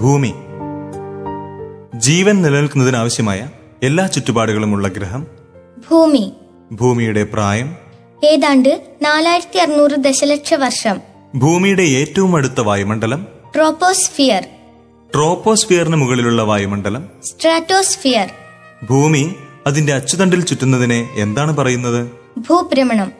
ഭൂമി. ജീവൻ നിലനിൽക്കുന്നതിനാവശ്യമായ എല്ലാ ചുറ്റുപാടുകളുമുള്ള ഗ്രഹം. ഭൂമി. ഭൂമിയുടെ പ്രായം. ഏതാണ്ട് നാലായിരത്തി അറുന്നൂറ് ദശലക്ഷ വർഷം. ഭൂമിയുടെ ഏറ്റവും അടുത്ത വായുമണ്ഡലം. ട്രോപ്പോസ്ഫിയർ. ട്രോപ്പോസ്ഫിയറിന് മുകളിലുള്ള വായുമണ്ഡലം. സ്ട്രാറ്റോസ്ഫിയർ. ഭൂമി അതിന്റെ അച്ചുതണ്ടിൽ ചുറ്റുന്നതിനെ എന്താണ് പറയുന്നത്? ഭൂഭ്രമണം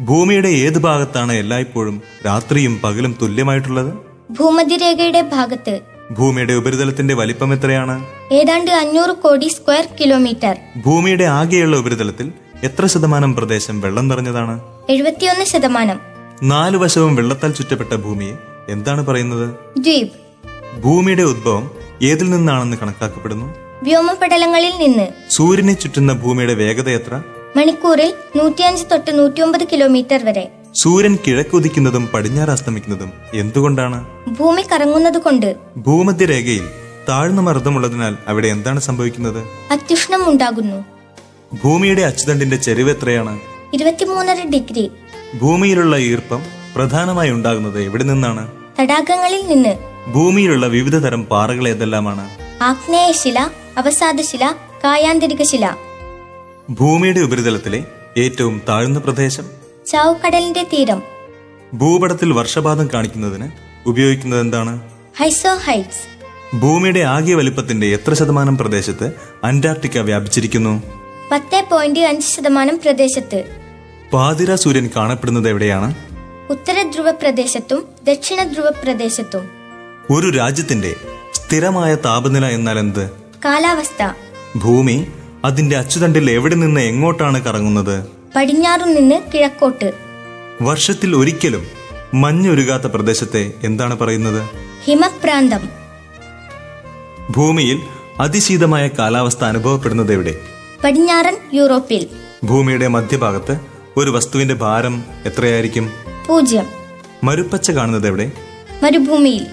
ഭൂമിയുടെ ഏത് ഭാഗത്താണ് എല്ലായ്പ്പോഴും രാത്രിയും പകലും തുല്യമായിട്ടുള്ളത്? ഭൂമധ്യരേഖയുടെ ഭാഗത്ത്. ഭൂമിയുടെ ഉപരിതലത്തിന്റെ വലിപ്പം എത്രയാണ്? ഏതാണ്ട് അഞ്ഞൂറ് കോടി സ്ക്വയർ കിലോമീറ്റർ. ഭൂമിയുടെ ആകെയുള്ള ഉപരിതലത്തിൽ എത്ര ശതമാനം പ്രദേശം വെള്ളം നിറഞ്ഞതാണ്? എഴുപത്തിയൊന്ന് ശതമാനം. നാലു വശവും വെള്ളത്താൽ ചുറ്റപ്പെട്ട ഭൂമിയെ എന്താണ് പറയുന്നത്? ദ്വീപ്. ഭൂമിയുടെ ഉദ്ഭവം ഏതിൽ നിന്നാണെന്ന് കണക്കാക്കപ്പെടുന്നു? വ്യോമപടലങ്ങളിൽ നിന്ന്. സൂര്യനെ ചുറ്റുന്ന ഭൂമിയുടെ വേഗത എത്ര? മണിക്കൂറിൽ നൂറ്റിയഞ്ച് തൊട്ട് നൂറ്റിയൊമ്പത് കിലോമീറ്റർ വരെ. സൂര്യൻ കിഴക്കുദിക്കുന്നതും പടിഞ്ഞാറ് അസ്തമിക്കുന്നതും എന്തുകൊണ്ടാണ്? ഭൂമി കറങ്ങുന്നത് കൊണ്ട് ഭൂമധ്യരേഖയിൽ താഴ്ന്ന മർദ്ദമുള്ളതിനാൽ അവിടെ എന്താണ് സംഭവിക്കുന്നത്? അത്യുഷ്ണം ഉണ്ടാകുന്നു. ഭൂമിയുടെ അച്ചുതണ്ടിന്റെ ചെരിവ് എത്രയാണ്? ഇരുപത്തിമൂന്നര ഡിഗ്രി. ഭൂമിയിലുള്ള ഈർപ്പം പ്രധാനമായി ഉണ്ടാകുന്നത് എവിടെ നിന്നാണ്? തടാകങ്ങളിൽ നിന്ന്. ഭൂമിയിലുള്ള വിവിധ തരം പാറകൾ ഏതെല്ലാമാണ്? ആഗ്നേയശില അവസാദശില കായാന്തരികശില ഭൂമിയുടെ ഉപരിതലത്തിലെ ഏറ്റവും താഴ്ന്ന പ്രദേശം? ചാവുകടലിന്റെ തീരം. ഭൂപടത്തിൽ വർഷപാതം കാണിക്കുന്നതിന് ഉപയോഗിക്കുന്നത് എന്താണ്? ഹൈസോ ഹൈറ്റ്സ് ഭൂമിയുടെ ആകെ വലിപ്പത്തിന്റെ എത്ര ശതമാനം പ്രദേശത്ത് അന്റാർട്ടിക്ക വ്യാപിച്ചിരിക്കുന്നു? പത്ത് പോയിന്റ് അഞ്ച് ശതമാനം പ്രദേശത്ത്. പാതിര സൂര്യൻ കാണപ്പെടുന്നത് എവിടെയാണ്? ഉത്തര ധ്രുവ പ്രദേശത്തും ദക്ഷിണ ധ്രുവ പ്രദേശത്തും ഒരു രാജ്യത്തിന്റെ സ്ഥിരമായ താപനില എന്നാൽ എന്ത്? കാലാവസ്ഥ. ഭൂമി അതിന്റെ അച്ചുതണ്ടിൽ എവിടെ നിന്ന് എങ്ങോട്ടാണ് കറങ്ങുന്നത്? പടിഞ്ഞാറു നിന്ന് കിഴക്കോട്ട്. വർഷത്തിൽ ഒരിക്കലും മഞ്ഞൊരുകാത്ത പ്രദേശത്തെ എന്താണ് പറയുന്നത്? ഹിമപ്രാന്തം. ഭൂമിയിൽ അതിശീതമായ കാലാവസ്ഥ അനുഭവപ്പെടുന്നത് എവിടെ? പടിഞ്ഞാറൻ യൂറോപ്പിൽ. ഭൂമിയുടെ മധ്യഭാഗത്ത് ഒരു വസ്തുവിന്റെ ഭാരം എത്രയായിരിക്കും? പൂജ്യം. മരുപ്പച്ച കാണുന്നത് എവിടെ? മരുഭൂമിയിൽ.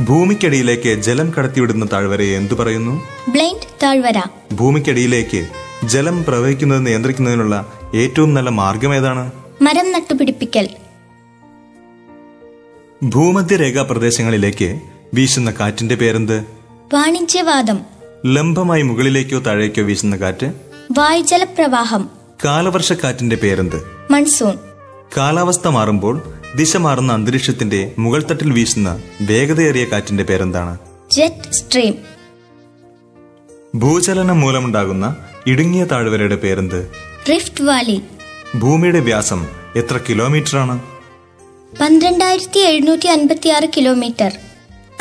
ഭൂമിക്കടിയിലേക്ക് ജലം കടത്തിവിടുന്ന താഴ്വരയെ എന്തു പറയുന്നു? ബ്ലൈൻഡ് താഴ്വര. ഭൂമിക്കടിയിലേക്ക് ജലം പ്രവഹിക്കുന്നത് നിയന്ത്രിക്കുന്നതിനുള്ള ഏറ്റവും നല്ല മാർഗം ഏതാണ്? മരം നട്ടുപിടിപ്പിക്കൽ. ഭൂമധ്യരേഖാ പ്രദേശങ്ങളിലേക്ക് വീശുന്ന കാറ്റിന്റെ പേരെന്ത്? വാണിജ്യവാദം. ലംബമായി മുകളിലേക്കോ താഴേക്കോ വീശുന്ന കാറ്റ്? വായുജലപ്രവാഹം. കാലവർഷക്കാറ്റിന്റെ പേരെന്ത്? മൺസൂൺ. കാലാവസ്ഥ മാറുമ്പോൾ ദിശ മാറുന്ന അന്തരീക്ഷത്തിന്റെ മുകൾ തട്ടിൽ വീശുന്ന വേഗതയേറിയ കാറ്റിന്റെ പേരെന്താണ്? Jet stream. ഭൂചലനം മൂലമുണ്ടാകുന്ന ഇടുങ്ങിയ താഴ്വരയുടെ പേരെന്ത്? റിഫ്റ്റ് വാലി ഭൂമിയുടെ വ്യാസം എത്ര കിലോമീറ്റർ ആണ് പന്ത്രണ്ടായിരത്തി എഴുന്നൂറ്റി അൻപത്തി ആറ് കിലോമീറ്റർ.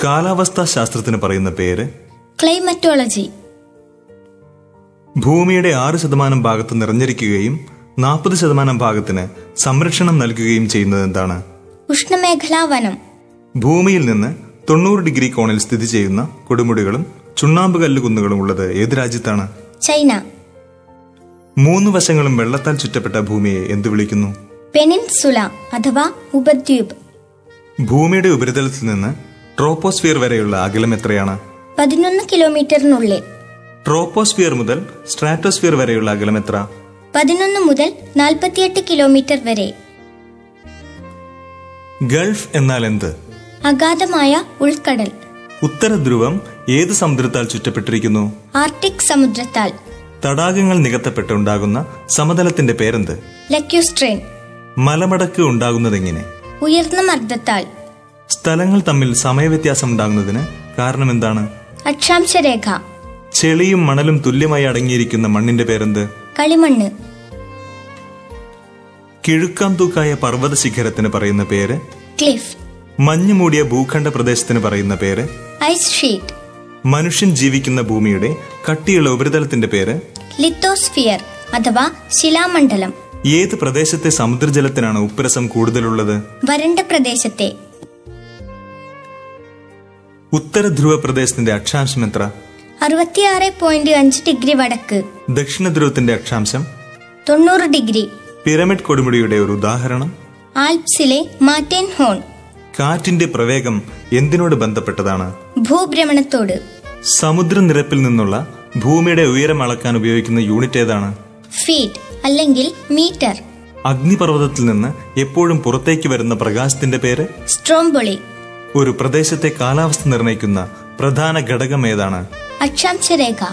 കാലാവസ്ഥാ ശാസ്ത്രത്തിന് പറയുന്ന പേര്? ക്ലൈമറ്റോളജി ഭൂമിയുടെ ആറ് ശതമാനം ഭാഗത്ത് നിറഞ്ഞിരിക്കുകയും നാൽപ്പത് ശതമാനം ഭാഗത്തിന് സംരക്ഷണം നൽകുകയും ചെയ്യുന്നത് എന്താണ്? ഉഷ്ണമേഖലാ വനം ഭൂമിയിൽ നിന്ന് തൊണ്ണൂറ് ഡിഗ്രി കോണിൽ സ്ഥിതി ചെയ്യുന്ന കൊടുമുടികളും ചുണ്ണാമ്പ് കല്ലുകുന്നുകളും ഉള്ളത് ഏത് രാജ്യത്താണ്? ചൈന. മൂന്ന് വശങ്ങളും വെള്ളത്താൽ ചുറ്റപ്പെട്ട ഭൂമിയെ എന്തു വിളിക്കുന്നു? പെനിൻസുല അഥവാ ഉപദ്വീപ്. ഭൂമിയുടെ ഉപരിതലത്തിൽ നിന്ന് ട്രോപ്പോസ്ഫിയർ വരെയുള്ള അകലം എത്രയാണ്? പതിനൊന്ന് കിലോമീറ്ററിനുള്ളിൽ. ട്രോപ്പോസ്ഫിയർ മുതൽ സ്ട്രാറ്റോസ്ഫിയർ വരെയുള്ള അകലം എത്ര? പതിനൊന്ന് മുതൽ നാൽപ്പത്തിയെട്ട് കിലോമീറ്റർ വരെ. ഗൾഫ് എന്നാൽ എന്ത്? അഗാധമായ ഉൾക്കടൽ. ഉത്തര ധ്രുവം ഏത് സമുദ്രത്താൽ ചുറ്റപ്പെട്ടിരിക്കുന്നു? ആർട്ടിക് സമുദ്രത്താൽ. തടാകങ്ങൾ നികത്തപ്പെട്ടുണ്ടാകുന്ന സമതലത്തിന്റെ പേരെന്ത്? ലക്യൂസ്ട്രെയിൻ മലമടക്ക് ഉണ്ടാകുന്നതെങ്ങനെ ഉയർന്ന മർദ്ദത്താൽ. സ്ഥലങ്ങൾ തമ്മിൽ സമയവ്യത്യാസം ഉണ്ടാകുന്നതിന് കാരണം എന്താണ്? അക്ഷാംശരേഖ ചെളിയും മണലും തുല്യമായി അടങ്ങിയിരിക്കുന്ന മണ്ണിന്റെ പേരെന്ത്? കളിമണ്ണ്. കിഴുക്കാം തൂക്കായ പർവത ശിഖരത്തിന് പറയുന്ന പേര്? ക്ലിഫ്. മഞ്ഞു മൂടിയ ഭൂഖണ്ഡ പ്രദേശത്തിന് പറയുന്ന പേര്? Ice sheet. മനുഷ്യൻ ജീവിക്കുന്ന ഭൂമിയുടെ കട്ടിയുള്ള ഉപരിതലത്തിന്റെ പേര്? ലിത്തോസ്ഫിയർ അഥവാ ശിലാമണ്ഡലം. ഏത് പ്രദേശത്തെ സമുദ്രജലത്തിനാണ് ഉപ്പുരസം കൂടുതലുള്ളത്? വരണ്ട പ്രദേശത്തെ. ഉത്തര ധ്രുവ പ്രദേശത്തിന്റെ അക്ഷാംശം എത്ര? അറുപത്തിയാറ് പോയിന്റ് അഞ്ച് ഡിഗ്രി വടക്ക്. ദക്ഷിണ ധ്രുവത്തിന്റെ അക്ഷാംശം? തൊണ്ണൂറ് ഡിഗ്രി. പിരമിഡ് കൊടുമുടിയുടെ ഒരു ഉദാഹരണം? ആൽപ്സിലെ മാറ്റേൻ ഹോൺ. കാറ്റിന്റെ പ്രവേഗം എന്തിനോട് ബന്ധപ്പെട്ടതാണ്? ഭൂഭ്രമണത്തോട്. സമുദ്രനിരപ്പിൽ നിന്നുള്ള ഭൂമിയുടെ ഉയരം അളക്കാൻ ഉപയോഗിക്കുന്ന യൂണിറ്റ് ഏതാണ്? ഫീറ്റ് അല്ലെങ്കിൽ മീറ്റർ. അഗ്നിപർവതത്തിൽ നിന്ന് എപ്പോഴും പുറത്തേക്ക് വരുന്ന പ്രകാശത്തിന്റെ പേര്? സ്ട്രോംബൊളി. ഒരു പ്രദേശത്തെ കാലാവസ്ഥ നിർണയിക്കുന്ന പ്രധാന ഘടകം ഏതാണ്? അക്ഷാംശരേഖ.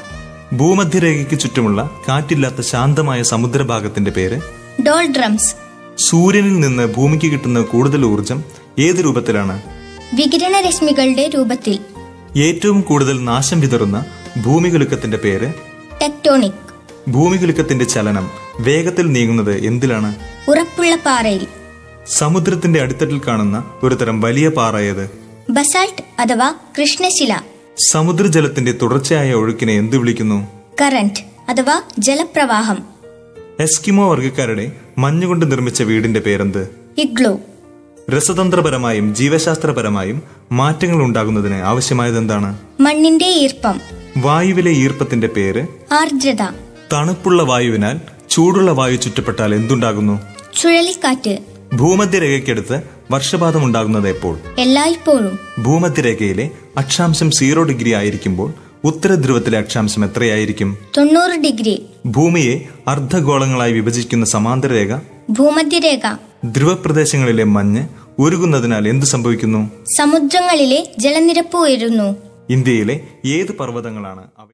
ഭൂമധ്യരേഖയ്ക്ക് ചുറ്റുമുള്ള കാറ്റില്ലാത്ത ശാന്തമായ സമുദ്രഭാഗത്തിന്റെ പേര്? ഡോൾഡ്രംസ്. സൂര്യനിൽ നിന്ന് ഭൂമിക്ക് കിട്ടുന്ന കൂടുതൽ ഊർജം ഏത് രൂപത്തിലാണ്? വികിരണ രശ്മികളുടെ രൂപത്തിൽ. ഏറ്റവും കൂടുതൽ നാശം വിതറുന്ന ഭൂമികുലുക്കത്തിന്റെ പേര്? ടെക്ടോണിക്. ഭൂമികുലുക്കത്തിന്റെ ചലനം വേഗത്തിൽ നീങ്ങുന്നത് എന്തിലാണ്? ഉറപ്പുള്ള പാറയിൽ. സമുദ്രത്തിന്റെ അടിത്തട്ടിൽ കാണുന്ന ഒരു തരം വലിയ പാറ ഏത്? ബസാൾട്ട് അഥവാ കൃഷ്ണശില. സമുദ്രജലത്തിന്റെ തുടർച്ചയായ ഒഴുക്കിനെ എന്ത് വിളിക്കുന്നു? കറന്റ് അഥവാ ജലപ്രവാഹം. എസ്കിമോ വർഗക്കാരുടെ മഞ്ഞുകൊണ്ട് നിർമ്മിച്ച വീടിന്റെ പേരെന്ത്? ഇഗ്ലോ. രസതന്ത്രപരമായും ജീവശാസ്ത്രപരമായും മാറ്റങ്ങൾ ഉണ്ടാകുന്നതിന് ആവശ്യമായത് എന്താണ്? മണ്ണിന്റെ ഈർപ്പം. വായുവിലെ ഈർപ്പത്തിന്റെ പേര്? ആർദ്രത. തണുപ്പുള്ള വായുവിനാൽ ചൂടുള്ള വായു ചുറ്റപ്പെട്ടാൽ എന്തുണ്ടാകുന്നു? ചുഴലിക്കാറ്റ്. ഭൂമധ്യരേഖയ്ക്കടുത്ത് വർഷപാതം ഉണ്ടാകുന്നത് എപ്പോൾ? എല്ലായ്പ്പോഴും. ഭൂമധ്യരേഖയിലെ അക്ഷാംശം സീറോ ഡിഗ്രി ആയിരിക്കുമ്പോൾ ഉത്തരധ്രുവത്തിലെ അക്ഷാംശം എത്രയായിരിക്കും? തൊണ്ണൂറ് ഡിഗ്രി. ഭൂമിയെ അർദ്ധഗോളങ്ങളായി വിഭജിക്കുന്ന സമാന്തര രേഖ ഭൂമധ്യരേഖ. ധ്രുവപ്രദേശങ്ങളിലെ മഞ്ഞ് ഉരുകുന്നതിനാൽ എന്ത് സംഭവിക്കുന്നു? സമുദ്രങ്ങളിലെ ജലനിരപ്പ് ഉയരുന്നു. ഇന്ത്യയിലെ ഏത് പർവതങ്ങളാണ്